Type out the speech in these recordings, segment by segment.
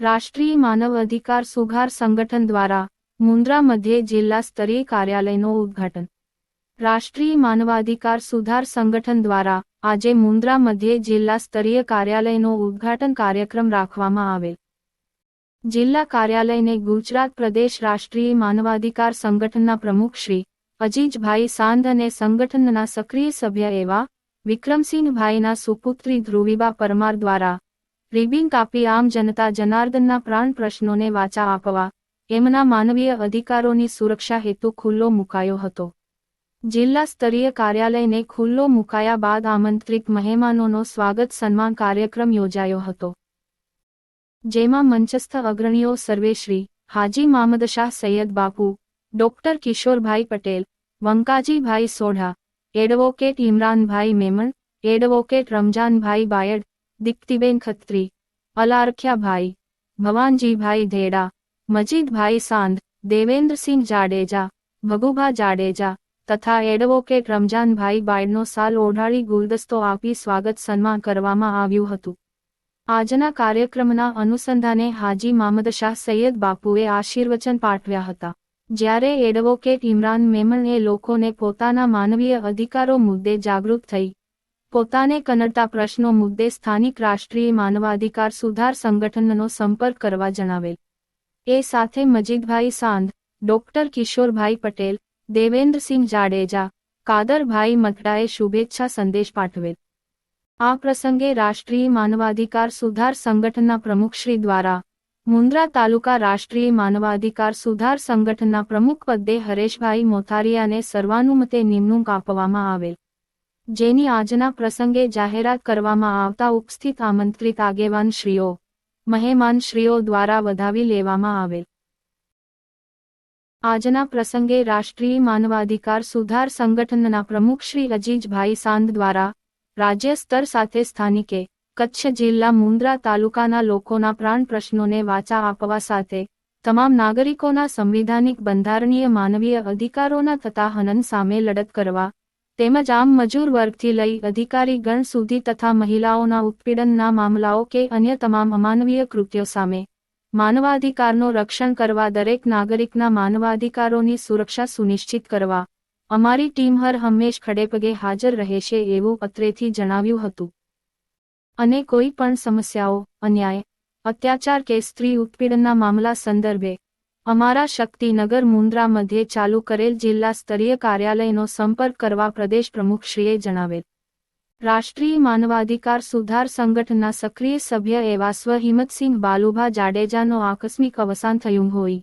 રાષ્ટ્રીય માનવ અધિકાર સુધાર સંગઠન દ્વારા મુન્દ્રા મધ્ય જિલ્લા સ્તરીય કાર્યાલયનું ઉદ્ઘાટન. રાષ્ટ્રીય માનવાધિકાર સુધાર સંગઠન દ્વારા આજે મુન્દ્રા મધ્ય જિલ્લા સ્તરીય કાર્યાલયનો ઉદ્ઘાટન કાર્યક્રમ રાખવામાં આવેલ. જિલ્લા કાર્યાલયને ગુજરાત પ્રદેશ રાષ્ટ્રીય માનવાધિકાર સંગઠનના પ્રમુખ શ્રી અજીજભાઈ સાંધ અને સંગઠનના સક્રિય સભ્ય એવા વિક્રમસિંહભાઈના સુપુત્રી ધ્રુવીબા પરમાર દ્વારા રિબિન કાપી આમ જનતા જનાર્દનના પ્રાણ પ્રશ્નોને વાચા આપવા એમના માનવીય અધિકારોની સુરક્ષા હેતુ ખુલ્લો મુકાયો હતો. જિલ્લા સ્તરીય કાર્યાલયને ખુલ્લો મુકાયા બાદ આમંત્રિત મહેમાનોનો સ્વાગત સન્માન કાર્યક્રમ યોજાયો હતો. જેમાં મંચસ્થ અગ્રણીઓ સર્વેશ્રી Haji Mamadshah Saiyad Bapu, doctor Kishorbhai Patel Vankajibhai Sodha, advocate Imranbhai Memon, advocate Ramjanbhai Bayad, Diptiben Khatri, Alarakhyabhai, Bhavanjibhai Dheda, Majidbhai Sandh Devendrasinh Jadeja, Bhagubha Jadeja તથા એડવોકેટ રમજાનભાઈ બાયડનો સાલ ઓઢાળી ગુલદસ્તો આપી સ્વાગત સન્માન કરવામાં આવ્યું હતું. આજના કાર્યક્રમના અનુસંધાને હાજી મામદ શાહ સૈયદ બાપુએ આશીર્વચન પાઠવ્યા હતા. જ્યારે એડવોકેટ ઇમરાન મેમણે લોકોને પોતાના માનવીય અધિકારો મુદ્દે જાગૃત થઈ, પોતાને કનડતા પ્રશ્નો મુદ્દે સ્થાનિક રાષ્ટ્રીય માનવાધિકાર સુધાર સંગઠનનો સંપર્ક કરવા જણાવેલ. એ સાથે મજીદભાઈ સાંધ, ડોક્ટર કિશોરભાઈ પટેલ, દેવેન્દ્રસિંહ જાડેજા, કાદરભાઈ મકડાએ શુભેચ્છા સંદેશ પાઠવેલ. આ પ્રસંગે રાષ્ટ્રીય માનવાધિકાર સુધાર સંગઠનના પ્રમુખશ્રી દ્વારા મુન્દ્રા તાલુકા રાષ્ટ્રીય માનવાધિકાર સુધાર સંગઠનના પ્રમુખ પદે હરેશભાઈ મોથારિયાને સર્વાનુમતે નિમણૂક આપવામાં આવેલ. જેની આજના પ્રસંગે જાહેરાત કરવામાં આવતા ઉપસ્થિત આમંત્રિત આગેવાન શ્રીઓ મહેમાન શ્રીઓ દ્વારા વધાવી લેવામાં આવેલ. આજના પ્રસંગે રાષ્ટ્રીય માનવાધિકાર સુધાર સંગઠનના પ્રમુખ શ્રી અજીજભાઈ સાંદ દ્વારા રાજ્ય સ્તર સાથે સ્થાનિકે કચ્છ જિલ્લા મુન્દ્રા તાલુકાના લોકોના પ્રાણ પ્રશ્નોને વાચા આપવા સાથે તમામ નાગરિકોના સંવિધાનિક બંધારણીય માનવીય અધિકારોના તથા હનન સામે લડત કરવા તેમજ આમ મજૂર વર્ગથી લઈ અધિકારી ગણ સુધી તથા મહિલાઓના ઉત્પીડનના મામલાઓ કે અન્ય તમામ અમાનવીય કૃત્યો સામે માનવાધિકારનો રક્ષણ કરવા દરેક નાગરિકના માનવાધિકારોની સુરક્ષા સુનિશ્ચિત કરવા અમારી ટીમ હર હંમેશ ખડેપગે હાજર રહેશે એવું અત્રેથી જણાવ્યું હતું. અને કોઈ પણ સમસ્યાઓ, અન્યાય, અત્યાચાર કે સ્ત્રી ઉત્પીડનના મામલા સંદર્ભે અમારા શક્તિનગર મુન્દ્રા મધ્યે ચાલુ કરેલ જિલ્લા સ્તરીય કાર્યાલયનો સંપર્ક કરવા પ્રદેશ પ્રમુખશ્રીએ જણાવેલ. રાષ્ટ્રીય માનવાધિકાર સુધાર સંગઠનના સક્રિય સભ્ય એવા સ્વ હિંમતસિંહ બાલુભા જાડેજાનો આકસ્મિક અવસાન થયું હોય.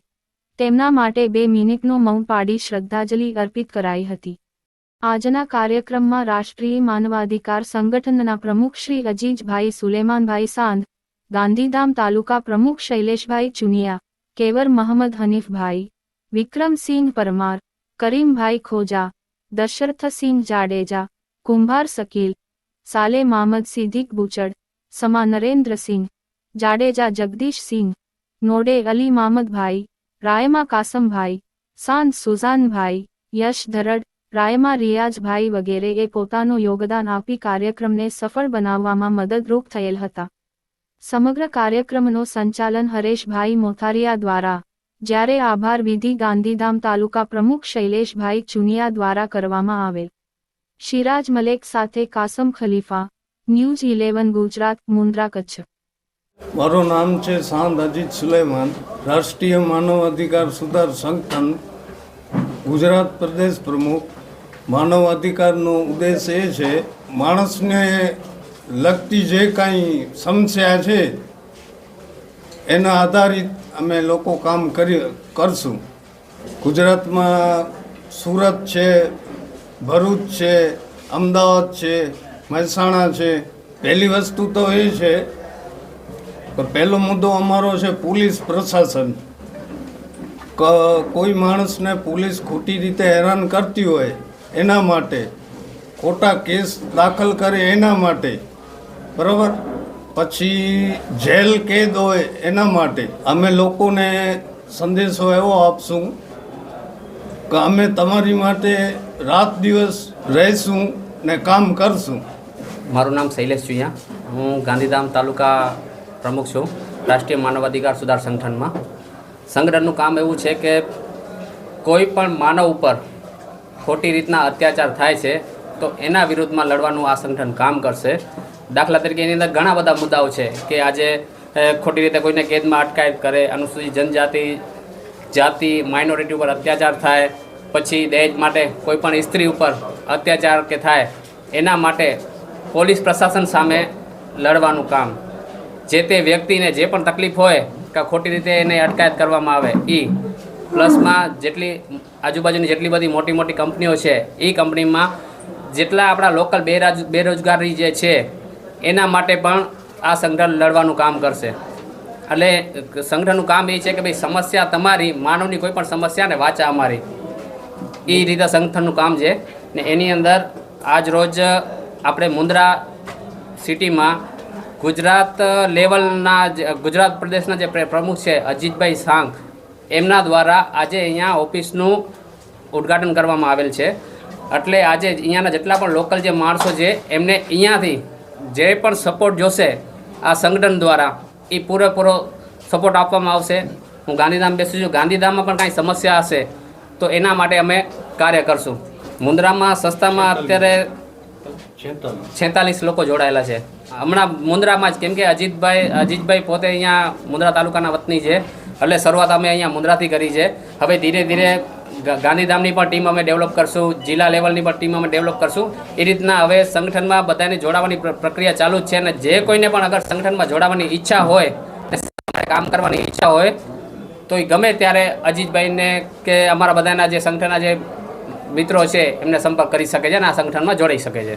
તેમના માટે બે મિનિટનો મૌન પાડી શ્રદ્ધાંજલિ અર્પિત કરાઈ હતી. આજના કાર્યક્રમમાં રાષ્ટ્રીય માનવાધિકાર સંગઠનના પ્રમુખ શ્રી અજીજભાઈ સુલેમાનભાઈ સાંધ ગાંધીધામ તાલુકા પ્રમુખ શૈલેષભાઈ ચુનિયા કેવર મહંમદ હનીફભાઈ વિક્રમસિંહ પરમાર કરીમભાઈ ખોજા દશરથસિંહ જાડેજા કુંભાર શકીલ સાલે મામદ સિદ્દીક બુચડ સમા નરેન્દ્રસિંહ જાડેજા જગદીશસિંહ નોડે અલી મામદભાઈ રાયમા કાસમભાઈ સાંત સુઝાનભાઈ યશ ધરડ રાયમા રિયાઝભાઈ વગેરેએ પોતાનું યોગદાન આપી કાર્યક્રમને સફળ બનાવવામાં મદદરૂપ થયેલ હતા. સમગ્ર કાર્યક્રમનું સંચાલન હરેશભાઈ મોથારિયા દ્વારા, જ્યારે આભાર વિધિ ગાંધીધામ તાલુકા પ્રમુખ શૈલેષભાઈ ચુનિયા દ્વારા કરવામાં આવેલ. શિરાજ મલેક સાથે કાસમ ખલીફા, ન્યૂઝ ઇલેવન ગુજરાત, મુન્દ્રા કચ્છ. મારું નામ છે સાંદ અજીત સુલેમાન, રાષ્ટ્રીય માનવ અધિકાર સુધાર સંગઠન, ગુજરાત પ્રદેશ પ્રમુખ. માનવ અધિકારનો ઉદ્દેશ એ છે, માણસને લગતી જે કાંઈ સમસ્યા છે, એના આધારિત અમે લોકો કામ કરી, કરશું. ગુજરાતમાં સુરત છે, ભરૂચ છે, અમદાવાદ છે, મહેસાણા છે, પહેલી વસ્તુ તો એ છે કે પહેલો મુદ્દો અમારો છે પોલીસ પ્રશાસન. કોઈ માણસને પોલીસ ખોટી રીતે હેરાન કરતી હોય એના માટે, ખોટા કેસ દાખલ કરે એના માટે, બરાબર? પછી જેલ કેદ હોય એના માટે. અમે લોકોને સંદેશો એવો આપશું કે અમે તમારી માટે રાત દિવસ રહીશું ને કામ કરશું. મારું નામ શૈલેષ ચુયા હું ગાંધીધામ તાલુકા પ્રમુખ છું, રાષ્ટ્રીય માનવ અધિકાર સુધાર સંગઠનમાં. સંગઠનનું કામ એવું છે કે કોઈ પણ માનવ ઉપર ખોટી રીતના અત્યાચાર થાય છે, તો એના વિરુદ્ધમાં લડવાનું આ સંગઠન કામ કરશે. દાખલા તરીકે એની અંદર ઘણા બધા મુદ્દાઓ છે કે આજે ખોટી રીતે કોઈને કેદમાં અટકાયત કરે, અનુસૂચિત જનજાતિ, જાતિ માઇનોરિટી ઉપર અત્યાચાર થાય, પછી દહેજ માટે કોઈપણ સ્ત્રી ઉપર અત્યાચાર કે થાય, એના માટે પોલીસ પ્રશાસન સામે લડવાનું કામ. જે તે વ્યક્તિને જે પણ તકલીફ હોય કે ખોટી રીતે એને અટકાયત કરવામાં આવે એ પ્લસમાં જેટલી આજુબાજુની જેટલી બધી મોટી મોટી કંપનીઓ છે, એ કંપનીમાં જેટલા આપણા લોકલ બેરાજ, બેરોજગારી જે છે, એના માટે પણ આ સંગઠન લડવાનું કામ કરશે. એટલે સંગઠનનું કામ એ છે કે ભાઈ સમસ્યા તમારી, માનવની કોઈ પણ સમસ્યાને વાચા અમારી. એ રીતે સંગઠનનું કામ છે. ને એની અંદર આજ રોજ આપણે મુન્દ્રા સિટીમાં ગુજરાત લેવલના ગુજરાત પ્રદેશના જે પ્રમુખ છે અજીતભાઈ સાંગ એમના દ્વારા આજે અહીંયા ઓફિસનું ઉદ્ઘાટન કરવામાં આવેલ છે. એટલે આજે અહીંયાના જેટલા પણ લોકલ જે માણસો છે, એમને અહીંયાથી જે પણ સપોર્ટ જોશે, આ સંગઠન દ્વારા એ પૂરેપૂરો સપોર્ટ આપવામાં આવશે. હું ગાંધીધામ બેસું છું. ગાંધીધામમાં પણ કાંઈ સમસ્યા હશે, તો એના માટે અમે કાર્ય કરશું. મુન્દ્રામાં સસ્તામાં અત્યારે છેતાલીસ લોકો જોડાયેલા છે. હમણાં મુન્દ્રામાં જ, કેમ કે અજીતભાઈ અજીતભાઈ પોતે અહીંયા મુન્દ્રા તાલુકાના વતની છે. એટલે શરૂઆત અમે અહીંયા મુન્દ્રાથી કરી છે. હવે ધીરે ધીરે ગાંધીધામની પણ ટીમ અમે ડેવલપ કરશું, જિલ્લા લેવલની પણ ટીમ અમે ડેવલપ કરશું. એ રીતના હવે સંગઠનમાં બધાને જોડાવાની પ્રક્રિયા ચાલુ જ છે અને જે કોઈને પણ અગર સંગઠનમાં જોડાવાની ઈચ્છા હોય કામ કરવાની ઈચ્છા હોય તો એ ગમે ત્યારે અજીતભાઈને કે અમારા બધાના જે સંગઠનના જે મિત્રો છે એમને સંપર્ક કરી શકે છે અને આ સંગઠનમાં જોડાઈ શકે છે.